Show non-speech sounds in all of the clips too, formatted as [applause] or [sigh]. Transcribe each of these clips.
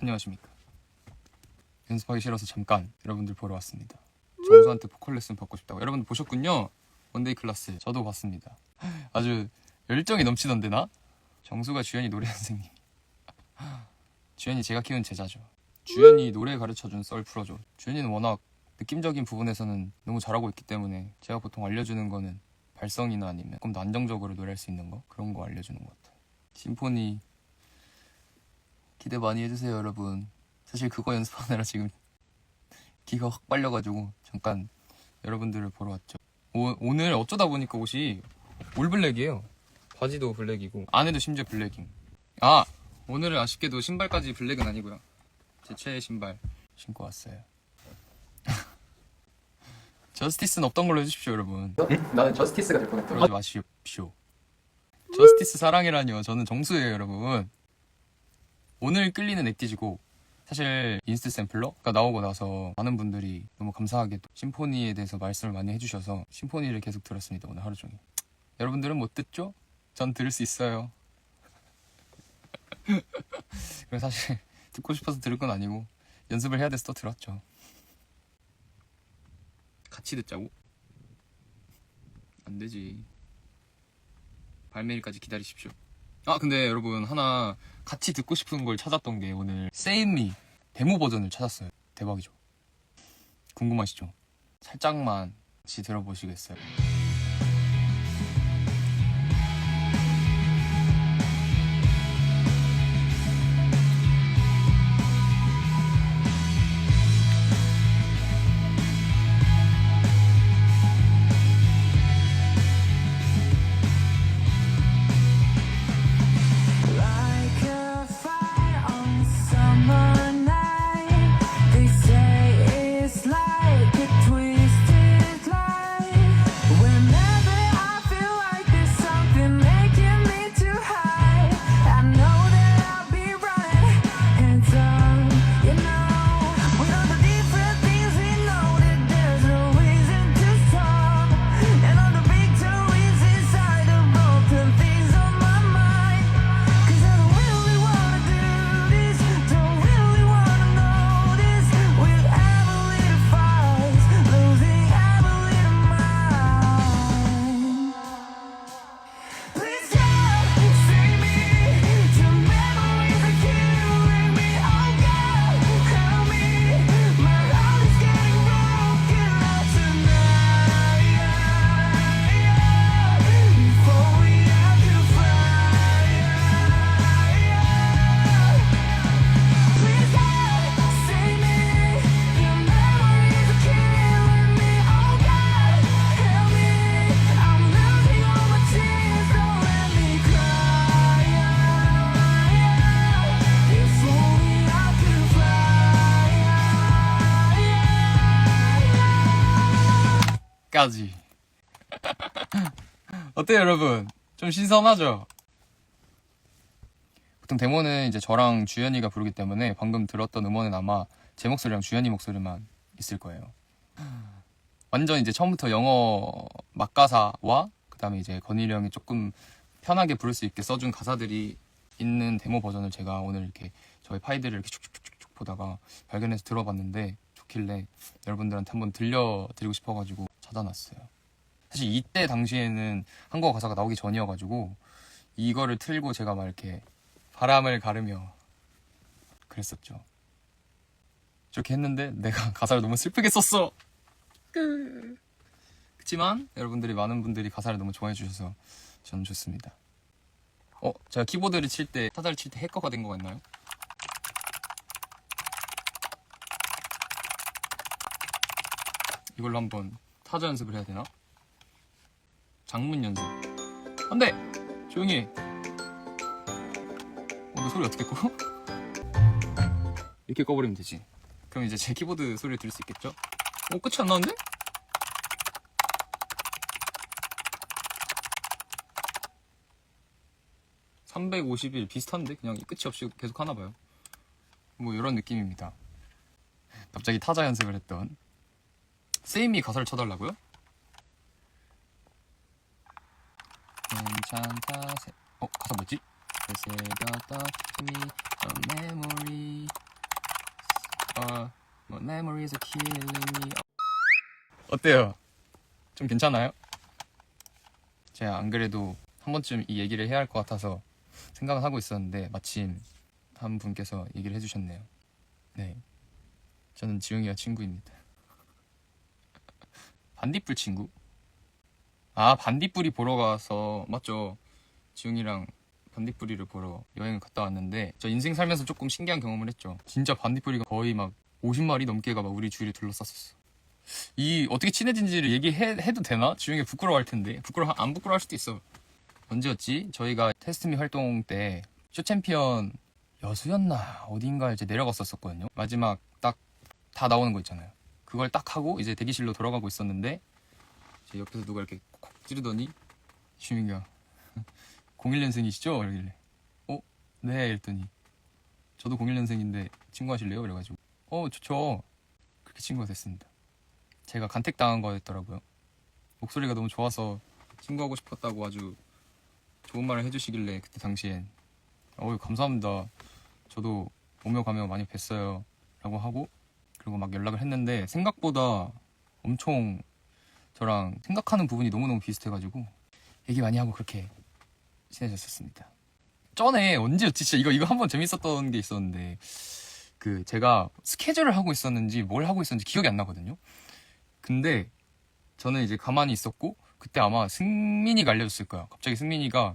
안녕하십니까. 연습하기 싫어서 잠깐 여러분들 보러 왔습니다. 정수한테 보컬 레슨 받고 싶다고. 여러분들 보셨군요. 원데이 클래스 저도 봤습니다. 아주 열정이 넘치던데 나? 정수가 주연이 노래 선생님. 주연이 제가 키운 제자죠. 주연이 노래 가르쳐준 썰 풀어줘. 주연이는 워낙 느낌적인 부분에서는 너무 잘하고 있기 때문에 제가 보통 알려주는 거는 발성이나 아니면 조금 더 안정적으로 노래할 수 있는 거 그런 거 알려주는 것 같아요. 심포니 기대 많이 해주세요 여러분. 사실 그거 연습하느라 지금 기가 확 빨려가지고 잠깐 여러분들을 보러 왔죠. 오, 오늘 어쩌다 보니까 옷이 올블랙이에요. 바지도 블랙이고 안에도 심지어 블랙임. 아 오늘은 아쉽게도 신발까지 블랙은 아니고요. 제 최애 신발 신고 왔어요. [laughs] 저스티스는 없던 걸로 해주십시오 여러분. 나는 저스티스가 될 뻔했다. 그러지 마십시오. 저스티스 사랑이라니요. 저는 정수예요, 여러분. 오늘 끌리는 액티지고 사실 인스트 샘플러가 나오고 나서 많은 분들이 너무 감사하게도 심포니에 대해서 말씀을 많이 해주셔서 심포니를 계속 들었습니다. 오늘 하루 종일. 여러분들은 못 듣죠? 전 들을 수 있어요. [laughs] 그래서 사실 듣고 싶어서 들을 건 아니고 연습을 해야 돼서 또 들었죠. 같이 듣자고? 안 되지. 발매일까지 기다리십시오. 아 근데 여러분 하나 같이 듣고 싶은 걸 찾았던 게 오늘 Save Me 데모 버전을 찾았어요. 대박이죠. 궁금하시죠? 살짝만 같이 들어보시겠어요? 까지. 어때요, 여러분? 좀 신선하죠? 보통 데모는 이제 저랑 주연이가 부르기 때문에 방금 들었던 음원은 아마 제 목소리랑 주연이 목소리만 있을 거예요. 완전 이제 처음부터 영어 막가사와 그 다음에 이제 건일이 형이 조금 편하게 부를 수 있게 써준 가사들이 있는 데모 버전을 제가 오늘 이렇게 저희 파일들을 이렇게 쭉쭉쭉쭉 보다가 발견해서 들어봤는데 좋길래 여러분들한테 한번 들려드리고 싶어가지고 찾아놨어요. 사실 이때 당시에는 한국어 가사가 나오기 전이어가지고 이거를 틀고 제가 막 이렇게 바람을 가르며 그랬었죠. 저렇게 했는데 내가 [laughs] 가사를 너무 슬프게 썼어. 그렇지만 여러분들이 많은 분들이 가사를 너무 좋아해 주셔서 저는 좋습니다. 어, 제가 키보드를 칠 때, 타자를 칠 때 해커가 된 거 같나요? 이걸로 한번 타자 연습을 해야 되나? 장문 연습. 안 돼! 조용히 해. 어, 너 소리 어떻게 꺼? 이렇게 꺼버리면 되지. 그럼 이제 제 키보드 소리를 들을 수 있겠죠? 어, 끝이 안 나는데? (351) 비슷한데 그냥 끝이 없이 계속 하나 봐요 뭐 이런 느낌입니다 갑자기 타자 연습을 했던 세이미 가사를 쳐달라고요? 괜찮다 세... 어 가사 the thought to me, memory Memories are killing me. 어때요? 좀 괜찮아요? 제가 안 그래도 한 번쯤 이 얘기를 해야 할 것 같아서 생각을 하고 있었는데 마침 한 분께서 얘기를 해주셨네요. 네, 저는 지웅이와 친구입니다. 반딧불 친구? 아 반딧불이 보러 가서 맞죠? 지웅이랑 반딧불이를 보러 여행을 갔다 왔는데 저 인생 살면서 조금 신기한 경험을 했죠. 진짜 반딧불이가 거의 막 50마리 넘게가 막 우리 주위를 둘러쌌었어. 이 어떻게 친해진지를 얘기해도 되나? 지웅이 부끄러워할 텐데 부끄러 안 부끄러워할 수도 있어. 언제였지? 저희가 테스트미 활동 때 쇼 챔피언 여수였나 어딘가 이제 내려갔었었거든요. 마지막 딱 다 나오는 거 있잖아요. 그걸 딱 하고 이제 대기실로 돌아가고 있었는데 이제 옆에서 누가 이렇게 콕 찌르더니 지웅이가 01년생이시죠? [laughs] 이러길래. 어? 네 이랬더니. 저도 01년생인데 친구 하실래요? 이래가지고. 어 좋죠. 그렇게 친구가 됐습니다. 제가 간택당한 거였더라고요. 목소리가 너무 좋아서 친구하고 싶었다고 아주 좋은 말을 해주시길래 그때 당시엔. 어우 감사합니다. 저도 오며 가며 많이 뵀어요. 라고 하고 그리고 막 연락을 했는데 생각보다 엄청 저랑 생각하는 부분이 너무너무 비슷해가지고 얘기 많이 하고 그렇게 친해졌었습니다. 전에 언제였지? 진짜 이거 이거 한번 재밌었던 게 있었는데 그 제가 스케줄을 하고 있었는지 뭘 하고 있었는지 기억이 안 나거든요. 근데 저는 이제 가만히 있었고 그때 아마 승민이가 알려줬을 거야. 갑자기 승민이가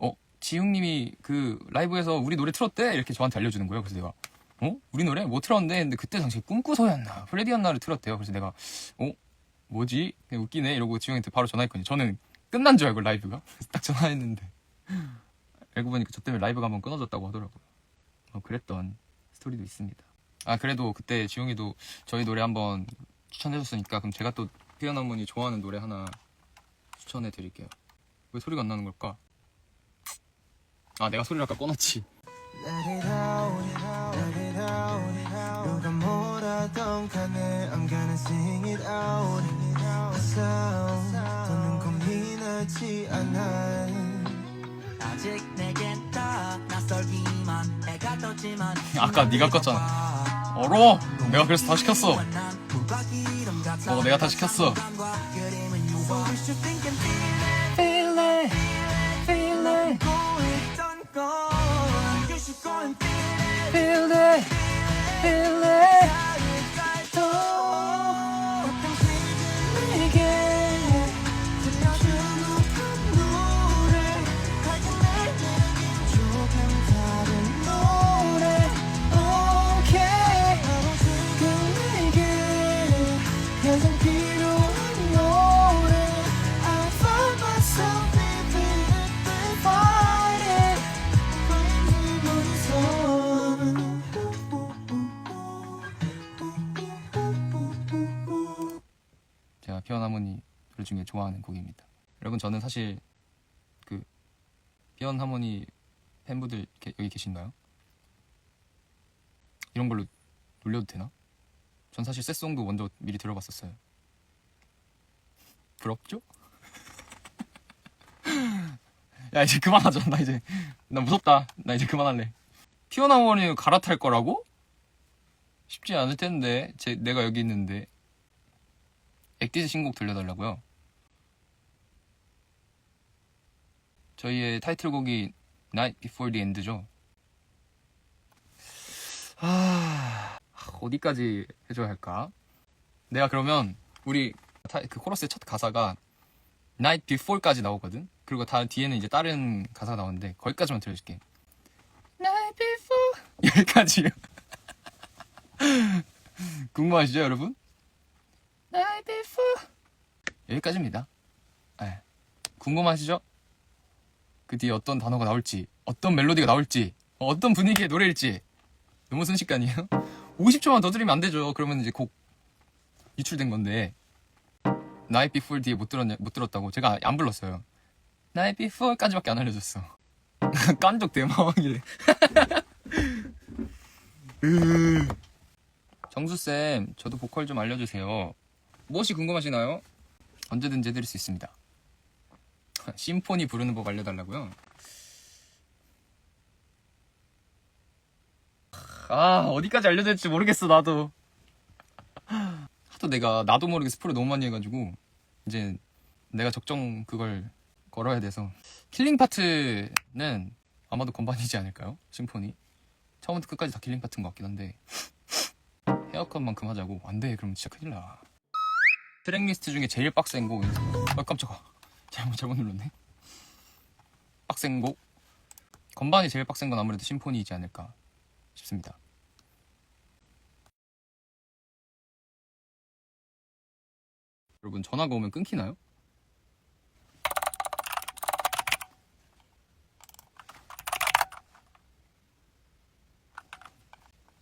어 지웅님이 그 라이브에서 우리 노래 틀었대 이렇게 저한테 알려주는 거예요. 그래서 내가 어 우리 노래 뭐 틀었는데 근데 그때 당시에 꿈꾸서였나 프레디였나를 틀었대요. 그래서 내가 어 뭐지 웃기네 이러고 지웅한테 바로 전화했거든요. 저는 끝난 줄 알고 라이브가 딱 전화했는데 알고 보니까 저 때문에 라이브가 한번 끊어졌다고 하더라고요. 어, 그랬던 스토리도 있습니다. 아 그래도 그때 지용이도 저희 노래 한번 추천해줬으니까 그럼 제가 또 피어나문이 좋아하는 노래 하나 추천해 드릴게요. 왜 소리가 안 나는 걸까? 아 내가 소리를 아까 꺼놨지. 뭐라던 간에 I'm gonna sing it out. The sound 더는 고민하지 않아. 아직 내겐 다 낯설기만 해가 떴지만 아까 네가 껐잖아. 얼어. 내가 그래서 다 시켰어. 어 내가 다 시켰어. Feel it, feel it. Feel it, feel it. 중에 좋아하는 곡입니다. 여러분 저는 사실 그 피어나무니 팬분들 게- 여기 계신가요? 이런 걸로 놀려도 되나? 전 사실 새송도 먼저 미리 들어봤었어요. 부럽죠? [laughs] 야 이제 그만하자. 나 이제 나 무섭다. 나 이제 그만할래. 피어나무니 갈아탈 거라고? 쉽지 않을 텐데 제 내가 여기 있는데 액디스 신곡 들려달라고요. 저희의 타이틀곡이 Night Before the End죠. 아, 어디까지 해줘야 할까? 내가 그러면 우리 타- 그 코러스의 첫 가사가 Night Before까지 나오거든. 그리고 다 뒤에는 이제 다른 가사가 나오는데 거기까지만 들려줄게. Night Before [laughs] 여기까지요. [laughs] 궁금하시죠, 여러분? Night Before 여기까지입니다. 예. 궁금하시죠? 그 뒤에 어떤 단어가 나올지, 어떤 멜로디가 나올지, 어떤 분위기의 노래일지 너무 순식간이에요. [laughs] 50초만 더 들으면 안 되죠. 그러면 이제 곡 유출된 건데 Night Before 뒤에 못 들었냐 못 들었다고 제가 안 불렀어요. Night Before까지밖에 안 알려줬어. [laughs] 깐족 대마왕이래. [laughs] 정수 쌤, 저도 보컬 좀 알려주세요. 무엇이 궁금하시나요? 언제든지 해드릴 수 있습니다. [laughs] 심포니 부르는 법 알려달라고요? 아 어디까지 알려줄지 모르겠어 나도. 하도 내가 나도 모르게 스포를 너무 많이 해가지고 이제 내가 적정 그걸 걸어야 돼서. 킬링 파트는 아마도 건반이지 않을까요? 심포니? 처음부터 끝까지 다 킬링 파트인 것 같긴 한데. [laughs] 헤어컷만큼 하자고. 안 돼. 그럼 진짜 큰일 나 트랙 리스트 중에 제일 빡센 곡. 아 깜짝아 잘못 잘못 눌렀네. 빡센 곡. 건반이 제일 빡센 건 아무래도 심포니이지 않을까 싶습니다. 여러분 전화가 오면 끊기나요?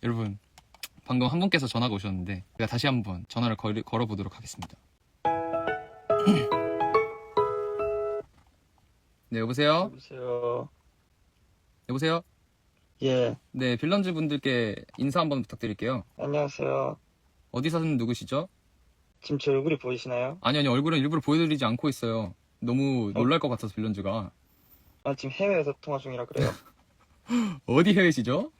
여러분 방금 한 분께서 전화가 오셨는데 제가 다시 한번 전화를 걸, 걸어보도록 하겠습니다 네 여보세요? 여보세요. 여보세요? 예, 네 빌런즈 분들께 인사 한번 부탁드릴게요 안녕하세요. 어디 사는 누구시죠? 지금 제 얼굴이 보이시나요? 아니 아니 얼굴은 일부러 보여드리지 않고 있어요 너무 놀랄 것 같아서 빌런즈가 아, 지금 해외에서 통화 중이라 그래요. [laughs] 어디 해외시죠?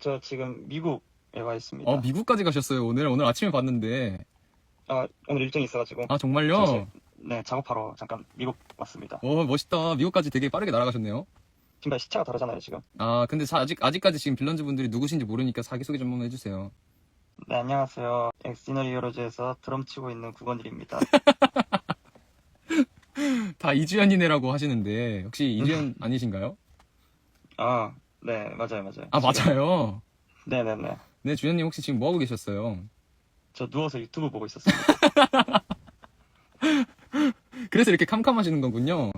저 지금 미국에 와 있습니다. 어 미국까지 가셨어요 오늘 오늘 아침에 봤는데 아, 오늘 일정이 있어가지고. 아 정말요? 사실- 네, 작업하러 잠깐 미국 왔습니다. 어 멋있다 미국까지 되게 빠르게 날아가셨네요 신발 시차가 다르잖아요, 지금. 아 근데 사- 아직 아직까지 지금 빌런즈 분들이 누구신지 모르니까 자기 소개 좀 한번 해주세요 네, 안녕하세요. 엑시너리 히어로즈에서 드럼 치고 있는 구건일입니다. [laughs] 다 이주연이네라고 하시는데 혹시 이주연 아니신가요? 아, 네, 맞아요, 맞아요. 아 맞아요 네 네 네. 네 주연님 혹시 지금 뭐 하고 계셨어요? 저 누워서 유튜브 보고 있었습니다. [laughs] 그래서 이렇게 캄캄하시는 거군요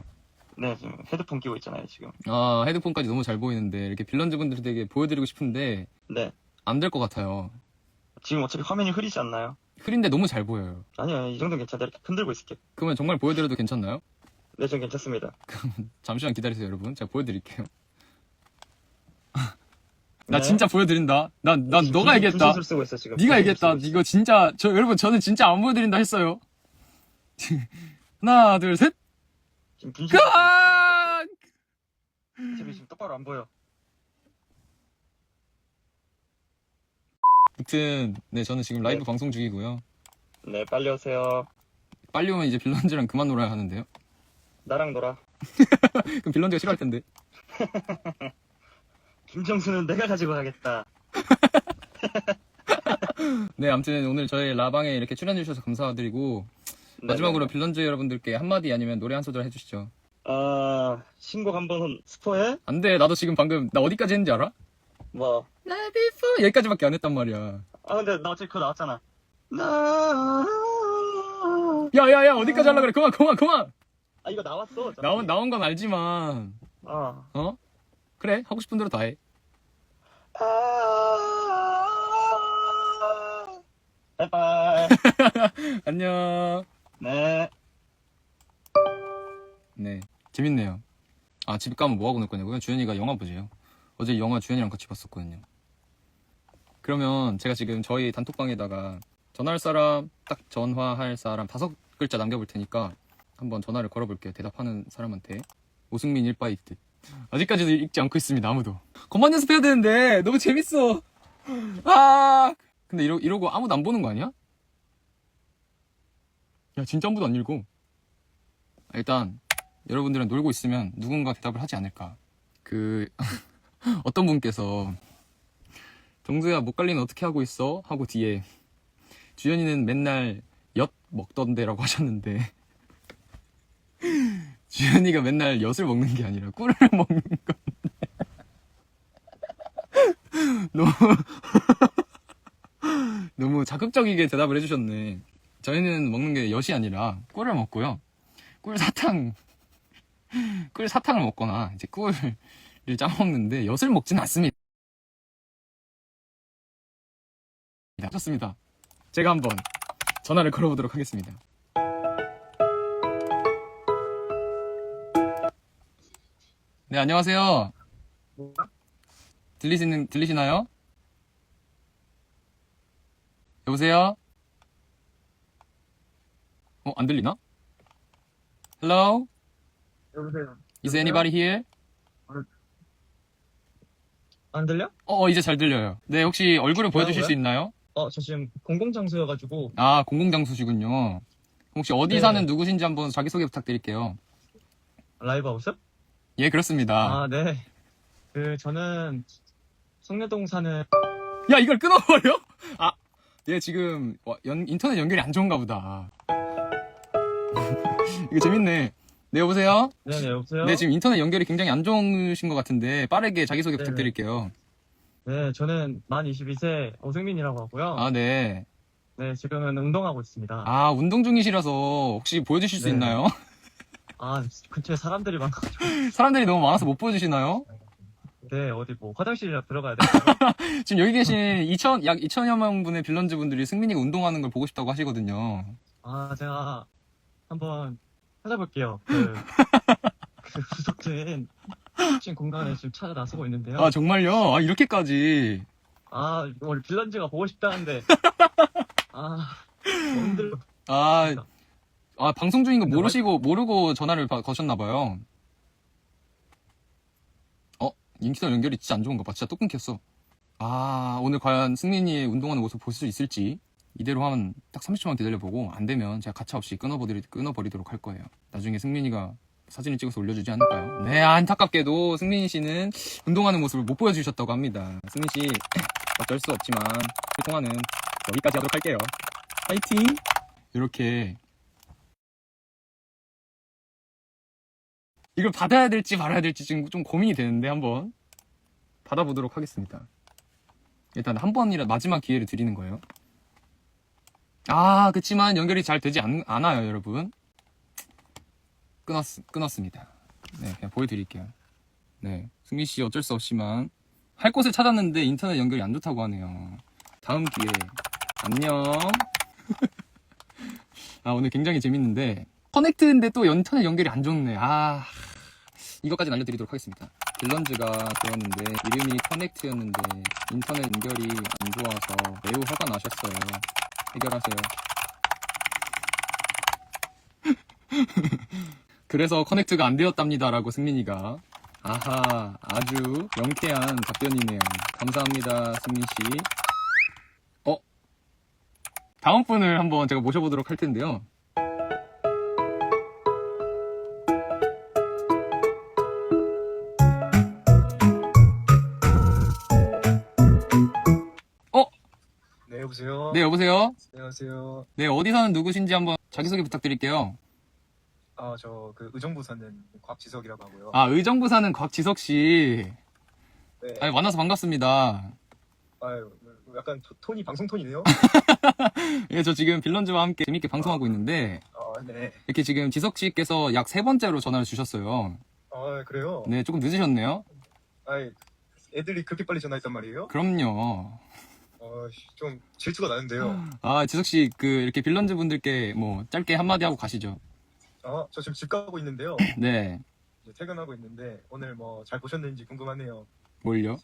네, 지금 헤드폰 끼고 있잖아요, 지금. 아 헤드폰까지 너무 잘 보이는데 이렇게 빌런즈 분들에게 보여드리고 싶은데 네. 안 될 것 같아요 지금 어차피 화면이 흐리지 않나요? 흐린데 너무 잘 보여요 아니요, 이 정도는 괜찮아요. 이렇게 흔들고 있을게요. 그러면 정말 보여드려도 괜찮나요? 네, 전 괜찮습니다. [laughs] 잠시만 기다리세요 여러분 제가 보여드릴게요 [laughs] 나 네. 진짜 보여드린다 난, 난 지금 너가 얘기했다 쓰고 있어, 지금. 네가 얘기했다 쓰고 있어. 이거 진짜 저 여러분 저는 진짜 안 보여드린다 했어요 [laughs] 하나 둘 셋 지금 분신. 아! 어차피 지금 똑바로 안 보여. 아무튼 네 저는 지금 라이브 네. 방송 중이고요 네, 빨리 오세요. 빨리 오면 이제 빌런즈랑 그만 놀아야 하는데요 나랑 놀아. [laughs] 그럼 빌런즈가 싫어할 텐데 [laughs] 김정수는 내가 가지고 가겠다. [laughs] 네 아무튼 오늘 저희 라방에 이렇게 출연해 주셔서 감사드리고 네, 마지막으로 네. 빌런즈 여러분들께 한마디 아니면 노래 한 소절 해주시죠 아, 신곡 한번 스포해? 안돼 나도 지금 방금 나 어디까지 했는지 알아? 뭐. Before 여기까지밖에 안 했단 말이야 아, 근데 나 어차피 그거 나왔잖아. 나. 야야야 어디까지 하려 그래 그만 그만 그만 아, 이거 나왔어. 어차피. 나온 나온 건 알지만 어. 어 그래 하고 싶은 대로 다 해 아. [laughs] 바이바이. 안녕 네. 네. 재밌네요. 아 집에 가면 뭐 하고 놀 거냐고요? 주현이가 영화 보재요. 어제 영화 주현이랑 같이 봤었거든요. 그러면 제가 지금 저희 단톡방에다가 전화할 사람 딱 전화할 사람 다섯 글자 남겨볼 테니까 한번 전화를 걸어볼게요. 대답하는 사람한테. 오승민 일바이 듯 아직까지도 읽지 않고 있습니다 아무도. 건반 연습해야 되는데 너무 재밌어. 아! 근데 이러, 이러고 아무도 안 보는 거 아니야? 야 진짜 아무도 안 읽어 일단 여러분들은 놀고 있으면 누군가 대답을 하지 않을까. 그 [laughs] 어떤 분께서 정수야 목 관리는 어떻게 하고 있어? 하고 뒤에 주연이는 맨날 엿 먹던데라고 [laughs] 하셨는데 주연이가 맨날 엿을 먹는 게 아니라 꿀을 [laughs] 먹는 건데. 너무 너무 자극적이게 대답을 해주셨네 저희는 먹는 게 엿이 아니라 꿀을 먹고요. 꿀 사탕 꿀 사탕을 먹거나 이제 꿀을 짜먹는데 엿을 먹지는 않습니다. 좋습니다. 제가 한번 전화를 걸어보도록 하겠습니다. 네 안녕하세요. 들리시는 들리시나요? 여보세요? 어, 안 들리나? Hello? 여보세요. Is anybody here? 안 들려? 어, 어, 이제 잘 들려요. 네, 혹시 얼굴을 보여주실 뭐라고요? 수 있나요? 어, 저 지금 공공장소여가지고, 아, 공공장소시군요. 혹시 어디 네. 사는 누구신지 한번 자기소개 부탁드릴게요. 라이브 하우스? 예, 그렇습니다. 아, 네. 그, 저는, 성내동 사는, 야, 이걸 끊어버려? 아, 얘 지금 와, 연- 인터넷 연결이 안 좋은가 보다. 이거 재밌네. 네, 여보세요? 네네, 여보세요? 네, 지금 인터넷 연결이 굉장히 안 좋으신 것 같은데 빠르게 자기소개 네네. 부탁드릴게요. 네, 저는 만 22세 오승민이라고 하고요. 아, 네. 네, 지금은 운동하고 있습니다. 아, 운동 중이시라서 혹시 보여주실 수 네. 있나요? 아, 근처에 사람들이 많아가지고. [laughs] 사람들이 너무 많아서 못 보여주시나요? 네, 어디 뭐, 화장실이라 들어가야 돼요. [laughs] 지금 여기 계신 2천, 약 2천여 명분의 빌런즈 분들이 승민이가 운동하는 걸 보고 싶다고 하시거든요. 아, 제가 한번 찾아볼게요. [laughs] 그, 그 구석진 진 공간에 지금 찾아 나서고 있는데요. 아, 정말요? 아, 이렇게까지. 아, 오늘 빌런즈가 보고 싶다는데. [laughs] 아, 너무 힘들어. 아, 아, 방송 중인 거 모르시고, 모르고 전화를 바- 거셨나봐요. 어? 인기선 연결이 진짜 안 좋은가 봐. 진짜 또 끊겼어. 아, 오늘 과연 승민이의 운동하는 모습 볼 수 있을지. 이대로 하면 딱 30초만 기다려보고, 안 되면 제가 가차없이 끊어버리, 끊어버리도록 할 거예요. 나중에 승민이가 사진을 찍어서 올려주지 않을까요? 네, 안타깝게도 승민이 씨는 운동하는 모습을 못 보여주셨다고 합니다. 승민 씨, [laughs] 어쩔 수 없지만, 그 통화는 여기까지 하도록 할게요. 파이팅! 이렇게 이걸 받아야 될지 말아야 될지 지금 좀 고민이 되는데 한번 받아보도록 하겠습니다. 일단 한 번이라 마지막 기회를 드리는 거예요. 아, 그치만 연결이 잘 되지 않, 않아요, 여러분. 끊었, 끊었습니다. 네, 그냥 보여드릴게요. 네, 승민 씨 어쩔 수 없지만 할 곳을 찾았는데 인터넷 연결이 안 좋다고 하네요. 다음 기회. 안녕. [laughs] 아, 오늘 굉장히 재밌는데 커넥트인데 또 인터넷 연결이 안 좋네. 아, 이것까지 알려드리도록 하겠습니다. 빌런즈가 되었는데 이름이 커넥트였는데 인터넷 연결이 안 좋아서 매우 화가 나셨어요. 해결하세요. [laughs] 그래서 커넥트가 안 되었답니다라고 승민이가 아하 아주 명쾌한 답변이네요. 감사합니다 승민 씨. 어 다음 분을 한번 제가 모셔보도록 할 텐데요. 여보세요? 네 여보세요. 안녕하세요. 네 어디 사는 누구신지 한번 자기소개 부탁드릴게요. 아, 저 그 의정부 사는 곽지석이라고 하고요. 아 의정부 사는 곽지석 씨. 네. 아니, 만나서 반갑습니다. 아유, 약간 토- 톤이 방송 톤이네요. [laughs] 예, 저 지금 빌런즈와 함께 재밌게 방송하고 있는데 아, 네. 이렇게 지금 지석 씨께서 약 세 번째로 전화를 주셨어요. 아, 그래요? 네, 조금 늦으셨네요. 아이, 애들이 그렇게 빨리 전화했단 말이에요? 그럼요. 어, 좀 질투가 나는데요. 아, 지석 씨, 그, 이렇게 빌런즈 분들께 뭐, 짧게 한마디 하고 가시죠. 아, 저 지금 집 가고 있는데요. [clears throat] 네. 이제 퇴근하고 있는데 오늘 뭐 잘 보셨는지 궁금하네요. 뭘요?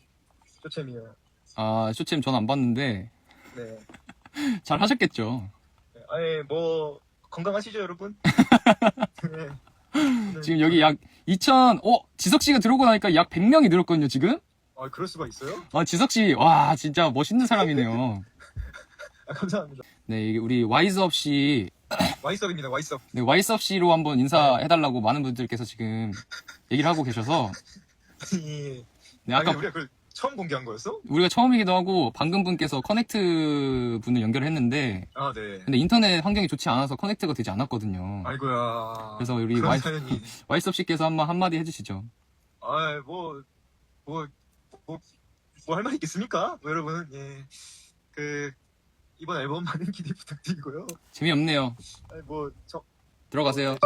쇼챔이요. 아, 쇼챔 전 안 봤는데, 네. [laughs] 잘 하셨겠죠. 네. 아예 뭐 건강하시죠, 여러분? [laughs] 네. 오늘- 지금 여기 약 2,000, 어, 지석 씨가 들어오고 나니까 약 100명이 늘었거든요, 지금? 아, 그럴 수가 있어요? 아, 지석 씨, 와, 진짜 멋있는 사람이네요. [laughs] 아, 감사합니다. 네, 이게 우리 와이즈업 씨, 와이섭입니다, 와이섭. 네, 와이즈업 씨로 한번 인사해달라고 많은 분들께서 지금 얘기를 하고 계셔서, 아니, 네, 아니, 아까 우리가 그걸 처음 공개한 거였어? 우리가 처음이기도 하고, 방금 분께서 커넥트 분을 연결을 했는데, 아, 네. 근데 인터넷 환경이 좋지 않아서 커넥트가 되지 않았거든요. 아이고야. 그래서 우리 그런 와이, 사연이. 와이섭 씨께서 한번 한마디 해주시죠. 아, 뭐, 뭐, 뭐, 뭐 할 말 있겠습니까? 뭐, 여러분, 예. 그, 이번 앨범 많은 기대 부탁드리고요. 재미없네요. 아, 뭐, 저, 들어가세요.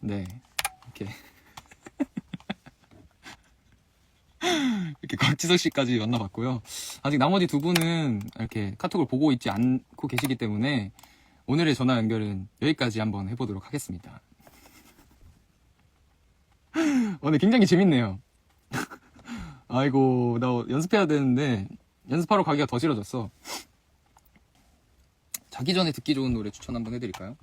네. 이렇게. [laughs] 이렇게 곽지석 씨까지 만나봤고요. 아직 나머지 두 분은 이렇게 카톡을 보고 있지 않고 계시기 때문에 오늘의 전화 연결은 여기까지 한번 해보도록 하겠습니다. [laughs] 오늘 굉장히 재밌네요. 아이고, 나 연습해야 되는데 연습하러 가기가 더 싫어졌어. 자기 전에 듣기 좋은 노래 추천 한번 해드릴까요?